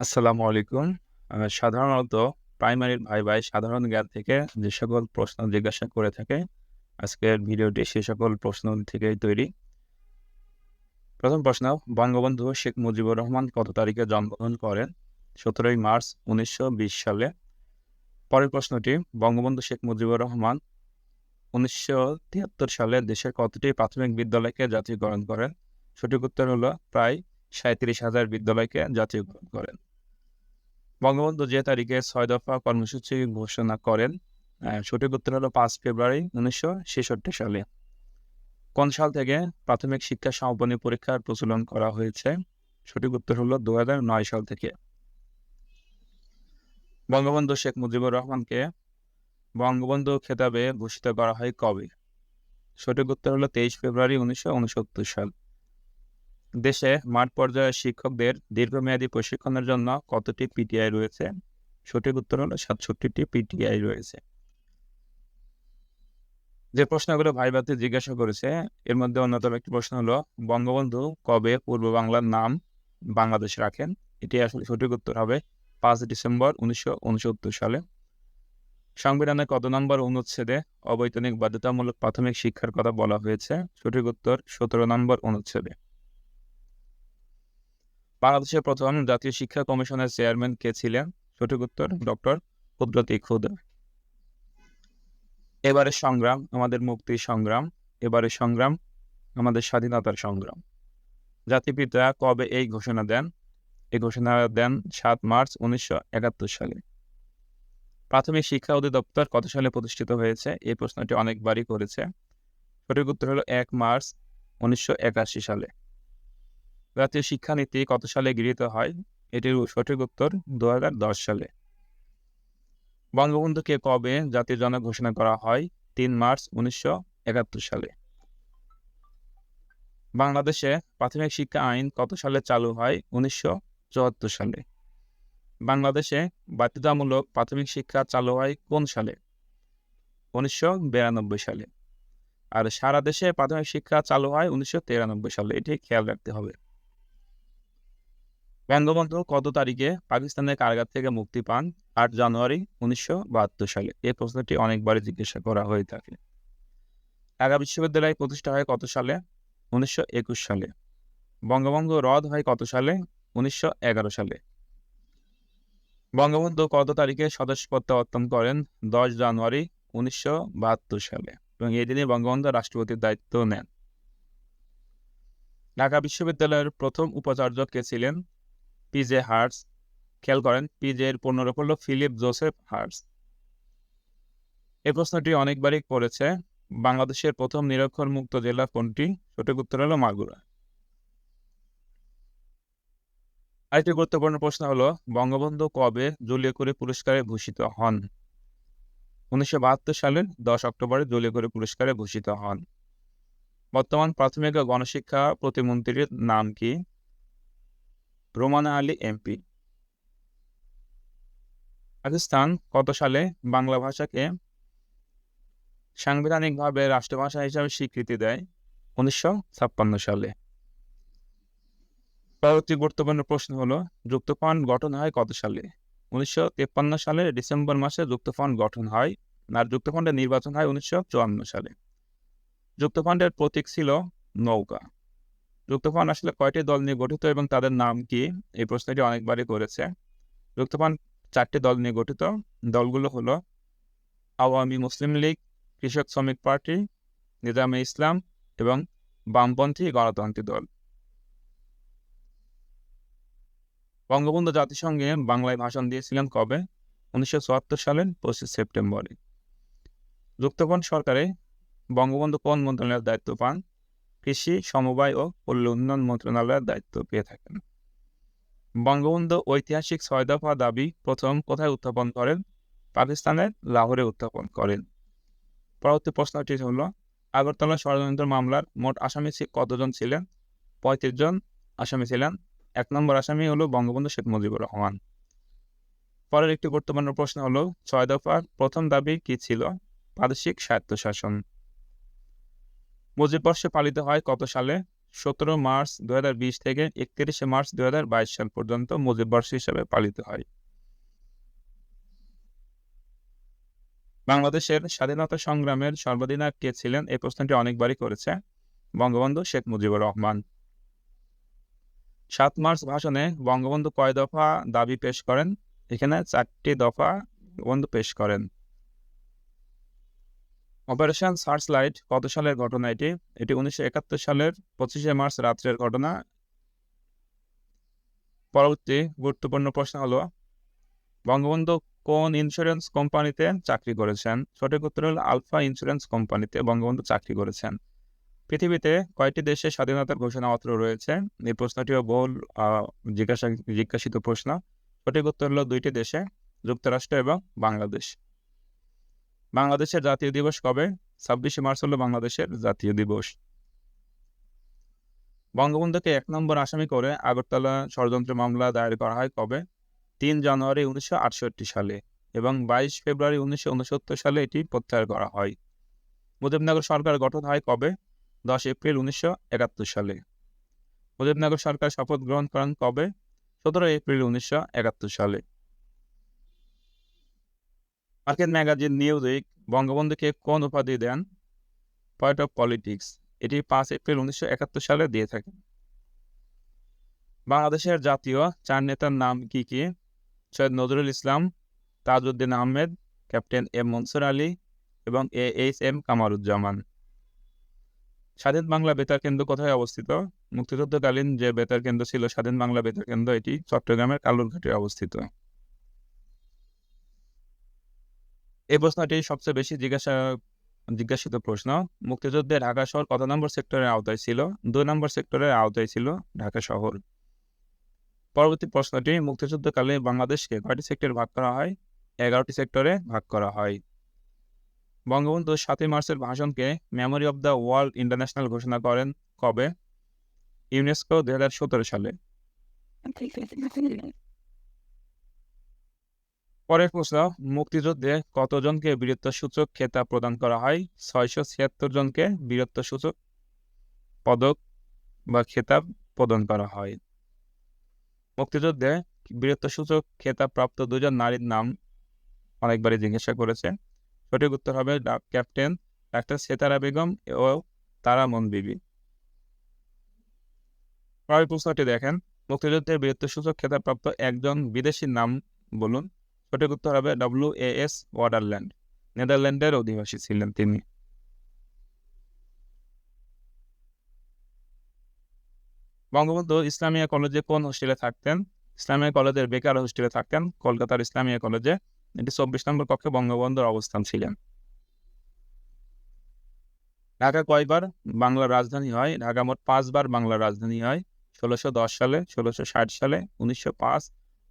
আসসালামু আলাইকুম। সাধারণত প্রাইমারির ভাই সাধারণ জ্ঞান থেকে যে সকল প্রশ্ন জিজ্ঞাসা করে থাকে, আজকের ভিডিওটি সে সকল প্রশ্ন থেকেই তৈরি। প্রথম প্রশ্ন, বঙ্গবন্ধু শেখ মুজিবুর রহমান কত তারিখে জন্মগ্রহণ করেন? ১৭ই মার্চ ১৯২০ সালে। পরের প্রশ্নটি, বঙ্গবন্ধু শেখ মুজিবুর রহমান ১৯৭৩ সালে দেশের কতটি প্রাথমিক বিদ্যালয়কে জাতীয়করণ করেন? সঠিক উত্তর হলো প্রায় ৩৭,০০০ বিদ্যালয়কে জাতীয়করণ করেন। বঙ্গবন্ধু যে তারিখে ছয় দফা কর্মসূচি ঘোষণা করেন, সঠিক উত্তর হলো পাঁচ ফেব্রুয়ারি ১৯৬৬ সালে। কোন সাল থেকে প্রাথমিক শিক্ষা সমাপনী পরীক্ষার প্রচলন করা হয়েছে? সঠিক উত্তর হলো ২০০৯ সাল থেকে। বঙ্গবন্ধু শেখ মুজিবুর রহমানকে বঙ্গবন্ধু খেতাবে ভূষিত করা হয় কবে? সঠিক উত্তর হলো ২৩ ফেব্রুয়ারি ১৯৬৯ সাল। দেশে মাঠ পর্যায়ের শিক্ষকদের দীর্ঘমেয়াদী প্রশিক্ষণের জন্য কতটি পিটিআই রয়েছে? সঠিক উত্তর হলো ৬৭টি পিটিআই রয়েছে। যে প্রশ্নগুলো ভাইভাতে জিজ্ঞাসা করেছে, এর মধ্যে অন্যতম একটি প্রশ্ন হলো, বঙ্গবন্ধু কবে পূর্ব বাংলার নাম বাংলাদেশ রাখেন? এটি আসলে সঠিক উত্তর হবে পাঁচ ডিসেম্বর ১৯৬৯ সালে। সংবিধানের কত নম্বর অনুচ্ছেদে অবৈতনিক বাধ্যতামূলক প্রাথমিক শিক্ষার কথা বলা হয়েছে? সঠিক উত্তর ১৭ নম্বর অনুচ্ছেদে। বাংলাদেশের প্রথম জাতীয় শিক্ষা কমিশনের চেয়ারম্যান কে ছিলেন? সঠিক উত্তর ডক্টর কুদরত খুদা। এবারের সংগ্রাম আমাদের মুক্তির সংগ্রাম, এবারের সংগ্রাম আমাদের স্বাধীনতার সংগ্রাম। জাতিপিতা কবে এই ঘোষণা দেন? এই ঘোষণা দেন সাত মার্চ ১৯৭১ সালে। প্রাথমিক শিক্ষা অধিদপ্তর কত সালে প্রতিষ্ঠিত হয়েছে? এই প্রশ্নটি অনেকবারই করেছে। সঠিক উত্তর হলো এক মার্চ ১৯৮১ সালে। জাতীয় শিক্ষানীতি কত সালে গৃহীত হয়? এটির সঠিক উত্তর ২০১০ সালে। বঙ্গবন্ধুকে কবে জাতির জনক ঘোষণা করা হয়? ৩ মার্চ ১৯৭১ সালে। বাংলাদেশে প্রাথমিক শিক্ষা আইন কত সালে চালু হয়? ১৯৭৪ সালে। বাংলাদেশে বাধ্যতামূলক প্রাথমিক শিক্ষা চালু হয় কোন সালে? ১৯৯২ সালে। আর সারা দেশে প্রাথমিক শিক্ষা চালু হয় ১৯৯৩ সালে। এটি খেয়াল রাখতে হবে। বঙ্গবন্ধু কত তারিখে পাকিস্তানের কারাগার থেকে মুক্তি পান? ৮ জানুয়ারি উনিশশো সালে। এই প্রশ্নটি অনেকবারই জিজ্ঞাসা করা হয়ে থাকে। ঢাকা বিশ্ববিদ্যালয় প্রতিষ্ঠা হয় কত সালে? ১৯২১ সালে। বঙ্গভঙ্গ রদ হয় কত সালে? ১৯১১ সালে। বঙ্গবন্ধু কত তারিখে সদস্যপদ প্রত্যাবর্তন করেন? ১০ জানুয়ারি ১৯৭২ সালে এবং এই দিনে বঙ্গবন্ধু রাষ্ট্রপতির দায়িত্ব নেন। ঢাকা বিশ্ববিদ্যালয়ের প্রথম উপাচার্য কে ছিলেন? P J. হার্টজ। খেয়াল করেন পি.জে. এর পূর্ণরূপ হলো ফিলিপ জোসেফ হার্টজ। এই প্রশ্নটি অনেকবারই করেছে। বাংলাদেশের প্রথম নিরক্ষর মুক্ত জেলা কোনটি? সঠিক উত্তর হলো মাগুরা। আরেকটি গুরুত্বপূর্ণ প্রশ্ন হলো, বঙ্গবন্ধু কবে জলিও করে পুরস্কারে ভূষিত হন? ১৯৭২ সালের ১০ অক্টোবরে জলিও করে পুরস্কারে ভূষিত হন। বর্তমান প্রাথমিক ও গণশিক্ষা প্রতিমন্ত্রীর নাম কি? রোমানা আলী এমপি। পাকিস্তান কত সালে বাংলা ভাষাকে সাংবিধানিকভাবে রাষ্ট্রভাষা হিসাবে স্বীকৃতি দেয়? ১৯৫৬ সালে। পরবর্তী গুরুত্বপূর্ণ প্রশ্ন হলো, যুক্তফ্রন্ট গঠন হয় কত সালে? ১৯৫৩ সালে ডিসেম্বর মাসে যুক্তফ্রন্ট গঠন হয় আর যুক্তফ্রন্টের নির্বাচন হয় ১৯৫৪ সালে। যুক্তফ্রন্টের প্রতীক ছিল নৌকা। যুক্তফ্রন্ট আসলে কয়টি দল নিয়ে গঠিত এবং তাদের নাম কি? এই প্রশ্নটি অনেকবারই করেছে। যুক্তফ্রন্ট চারটি দল নিয়ে গঠিত। দলগুলো হলো আওয়ামী মুসলিম লীগ, কৃষক শ্রমিক পার্টি, নিজামে ইসলাম এবং বামপন্থী গণতান্ত্রিক দল। বঙ্গবন্ধু জাতিসংঘে বাংলায় ভাষণ দিয়েছিলেন কবে? ১৯৭৪ সালের ২৫ সেপ্টেম্বরে। যুক্তফ্রন্ট সরকারে বঙ্গবন্ধু কোন মন্ত্রণালয়ের দায়িত্ব পান? কৃষি, সমবায় ও পল্লী উন্নয়ন মন্ত্রণালয়ের দায়িত্ব পেয়ে থাকেন। বঙ্গবন্ধু ঐতিহাসিক ছয় দফা দাবি প্রথম কোথায় উত্থাপন করেন? পাকিস্তানের লাহোরে উত্থাপন করেন। পরবর্তী প্রশ্নটি হল আগরতলা ষড়যন্ত্র মামলার মোট আসামি কতজন ছিলেন? ৩৫ জন আসামি ছিলেন। এক নম্বর আসামি হলো বঙ্গবন্ধু শেখ মুজিবুর রহমান। পরের একটি গুরুত্বপূর্ণ প্রশ্ন হলো, ছয় দফার প্রথম দাবি কি ছিল? প্রাদেশিক স্বায়ত্তশাসন। মুজিববর্ষ পালিত হয় কত সালে? সতেরো মার্চ দু হাজার বিশ থেকে একত্রিশে মার্চ দু হাজার বাইশ সাল পর্যন্ত মুজিববর্ষ হিসেবে পালিত হয়। বাংলাদেশের স্বাধীনতা সংগ্রামের সর্বাধিনায়ক কে ছিলেন? এই প্রশ্নটি অনেকবারই করেছে বঙ্গবন্ধু শেখ মুজিবুর রহমান। সাত মার্চ ভাষণে বঙ্গবন্ধু কয় দফা দাবি পেশ করেন? এখানে চারটি দফা বন্ধু পেশ করেন। অপারেশন সার্চ লাইট কত সালের ঘটনা এটি? এটি উনিশশো একাত্তর সালের পঁচিশে মার্চ রাত্রের ঘটনা। পরবর্তী গুরুত্বপূর্ণ প্রশ্ন হলো, বঙ্গবন্ধু কোন ইন্স্যুরেন্স কোম্পানিতে চাকরি করেছেন? সঠিক উত্তর হল আলফা ইন্স্যুরেন্স কোম্পানিতে বঙ্গবন্ধু চাকরি করেছেন। পৃথিবীতে কয়টি দেশে স্বাধীনতার ঘোষণাপত্র রয়েছে? এই প্রশ্নটিও বহুল জিজ্ঞাসা, জিজ্ঞাসিত প্রশ্ন। সঠিক উত্তর হল দুইটি দেশে, যুক্তরাষ্ট্র এবং বাংলাদেশ। বাংলাদেশের জাতীয় দিবস কবে? ছাব্বিশে মার্চ হলো বাংলাদেশের জাতীয় দিবস। বঙ্গবন্ধুকে এক নম্বর আসামি করে আগরতলা ষড়যন্ত্র মামলা দায়ের করা হয় কবে? তিন জানুয়ারি উনিশশো আটষট্টি সালে এবং বাইশ ফেব্রুয়ারি উনিশশো উনসত্তর সালে এটি প্রত্যাহার করা হয়। মুজিবনগর সরকার গঠন হয় কবে? দশ এপ্রিল উনিশশো একাত্তর সালে। মুজিবনগর সরকার শপথ গ্রহণ করেন কবে? সতেরো এপ্রিল উনিশশো একাত্তর সালে। মার্কেট ম্যাগাজিন নিউজ উইক বঙ্গবন্ধুকে কোন উপাধি দেন? পয়েন্ট অফ পলিটিক্স এটি পাঁচ এপ্রিল উনিশশো একাত্তর সালে দিয়ে থাকেন বাংলাদেশের জাতীয় চার নেতার নাম কি কি? সৈয়দ নজরুল ইসলাম, তাজউদ্দিন আহমেদ, ক্যাপ্টেন এম মনসুর আলী এবং এ এইচ এম কামারুজ্জামান। স্বাধীন বাংলা বেতার কেন্দ্র কোথায় অবস্থিত? মুক্তিযুদ্ধকালীন যে বেতার কেন্দ্র ছিল স্বাধীন বাংলা বেতার কেন্দ্র, এটি চট্টগ্রামের কালুরঘাটে অবস্থিত। এই প্রশ্নটি সবচেয়ে বেশি জিজ্ঞাসা, জিজ্ঞাসিত প্রশ্ন। মুক্তিযুদ্ধে ঢাকা শহর কত নম্বর সেক্টরের আওতায় ছিল? দুই নম্বর সেক্টরের আওতায় ছিল ঢাকা শহর। পরবর্তী প্রশ্নটি, মুক্তিযুদ্ধকালে বাংলাদেশকে কয়টি সেক্টরে ভাগ করা হয়? এগারোটি সেক্টরে ভাগ করা হয়। বঙ্গবন্ধু সাতই মার্চের ভাষণকে memory of the world international ঘোষণা করেন কবে? ইউনেস্কো দু হাজার সতেরো সালে। পরের প্রশ্ন, মুক্তিযুদ্ধে কতজনকে বীরত্ব সূচক খেতাব প্রদান করা হয়? ছয়শো ছিয়াত্তর জনকে বীরত্ব সূচক পদক বা খেতাব প্রদান করা হয়। মুক্তিযুদ্ধে বীরত্ব সূচক খেতাব প্রাপ্ত দুজন নারীর নাম অনেকবারই জিজ্ঞাসা করেছে। সঠিক উত্তর হবে ক্যাপ্টেন ডাক্তার সেতারা বেগম ও তারা মন বিবি। প্রশ্নটি দেখেন, মুক্তিযুদ্ধে বীরত্ব সূচক খেতাবপ্রাপ্ত একজন বিদেশির নাম বলুন। সঠিক উত্তর হবে ডব্লিউ এ এস ওয়াটারল্যান্ড নেদারল্যান্ডের অধিবাসী ছিলেন তিনি। বঙ্গবন্ধু ইসলামিয়া কলেজে কোন হোস্টেলে থাকতেন? ইসলামিয়া কলেজের বেকার হোস্টেলে থাকতেন। কলকাতার ইসলামিয়া কলেজে এটি চব্বিশ নম্বর কক্ষে বঙ্গবন্ধুর অবস্থান ছিলেন। ঢাকা কয়বার বাংলার রাজধানী হয়? ঢাকা মোট পাঁচবার বাংলার রাজধানী হয়। ষোলোশো দশ সালে, ষোলোশো ষাট সালে, উনিশশো পাঁচ,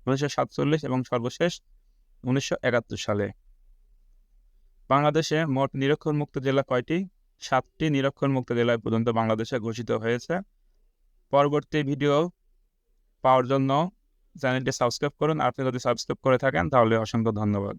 উনিশশো সাতচল্লিশ এবং সর্বশেষ উনিশশো একাত্তর সালে। বাংলাদেশে মোট নিরক্ষর মুক্ত জেলা কয়টি? সাতটি নিরক্ষর মুক্ত জেলায় পর্যন্ত বাংলাদেশে ঘোষিত হয়েছে। পরবর্তী ভিডিও পাওয়ার জন্য চ্যানেলটি সাবস্ক্রাইব করুন। আপনি যদি সাবস্ক্রাইব করে থাকেন, তাহলে অসংখ্য ধন্যবাদ।